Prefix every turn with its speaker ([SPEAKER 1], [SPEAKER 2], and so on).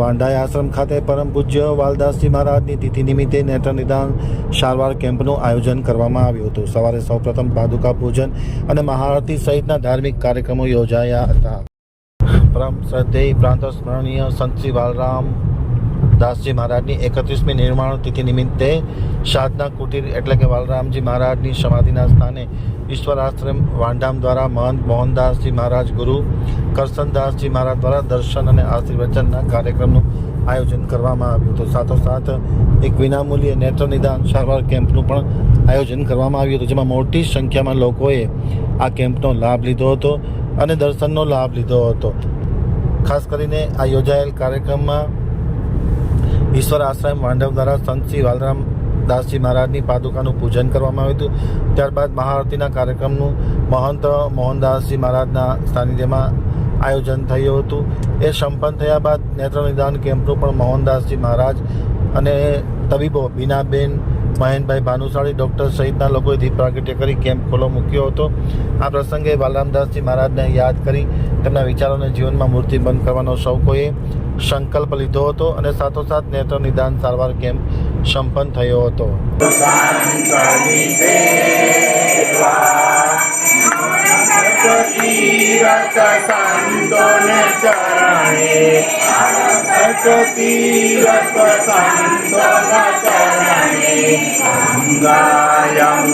[SPEAKER 1] વાંઢાઈ આશ્રમ ખાતે પરમ પૂજ્ય વાલદાસજી મહારાજની તિથિ નિમિત્તે નેત્ર નિદાન સારવાર કેમ્પનું આયોજન કરવામાં આવ્યું હતું. સવારે સૌપ્રથમ પાદુકા પૂજન અને મહાઆરતી સહિતના ધાર્મિક કાર્યક્રમો યોજાયા હતા. પરમ શ્રદ્ધેય પ્રાંત સ્મરણીય સંત શ્રી બાલરામ દાસજી મહારાજની એકત્રીસમી નિર્માણ તિથિ નિમિત્તે સાધના કુટીર એટલે કે બાલરામજી મહારાજની સમાધિના સ્થાને ઈશ્વર આશ્રમ વાંઢામ દ્વારા મહંત મોહનદાસજી મહારાજ ગુરુ, કરસનદાસજી મહારાજ દ્વારા દર્શન અને આશીર્વચનના કાર્યક્રમનું આયોજન કરવામાં આવ્યું હતું. સાથોસાથ એક વિનામૂલ્યે નેત્ર નિદાન સારવાર કેમ્પનું પણ આયોજન કરવામાં આવ્યું હતું, જેમાં મોટી સંખ્યામાં લોકોએ આ કેમ્પનો લાભ લીધો હતો અને દર્શનનો લાભ લીધો હતો. ખાસ કરીને આ યોજાયેલ કાર્યક્રમમાં ઈશ્વર આશ્રમ માંડવ દ્વારા સંત શ્રી વાલરામ દાસજી મહારાજની પાદુકાનું પૂજન કરવામાં આવ્યું હતું. ત્યારબાદ મહાઆરતીના કાર્યક્રમનું મહંત મોહનદાસજી મહારાજના સાનિધ્યમાં આયોજન થયું હતું. એ સંપન્ન થયા બાદ નેત્ર નિદાન કેમ્પનું પણ મોહનદાસજી મહારાજ અને તબીબો બીનાબેન મહેનભાઈ ભાનુશાળી ડૉક્ટર સહિતના લોકોએ દીપ કરી કેમ્પ ખોલો મૂક્યો હતો. આ પ્રસંગે બાલરામદાસજી મહારાજને યાદ કરી તેમના વિચારોને જીવનમાં મૂર્તિબંધ કરવાનો સૌ સંકલ્પ લીધો હતો અને સાથોસાથ નેત્ર નિદાન સારવાર કેમ્પ સંપન્ન થયો હતો.
[SPEAKER 2] ચરણે. Sangayam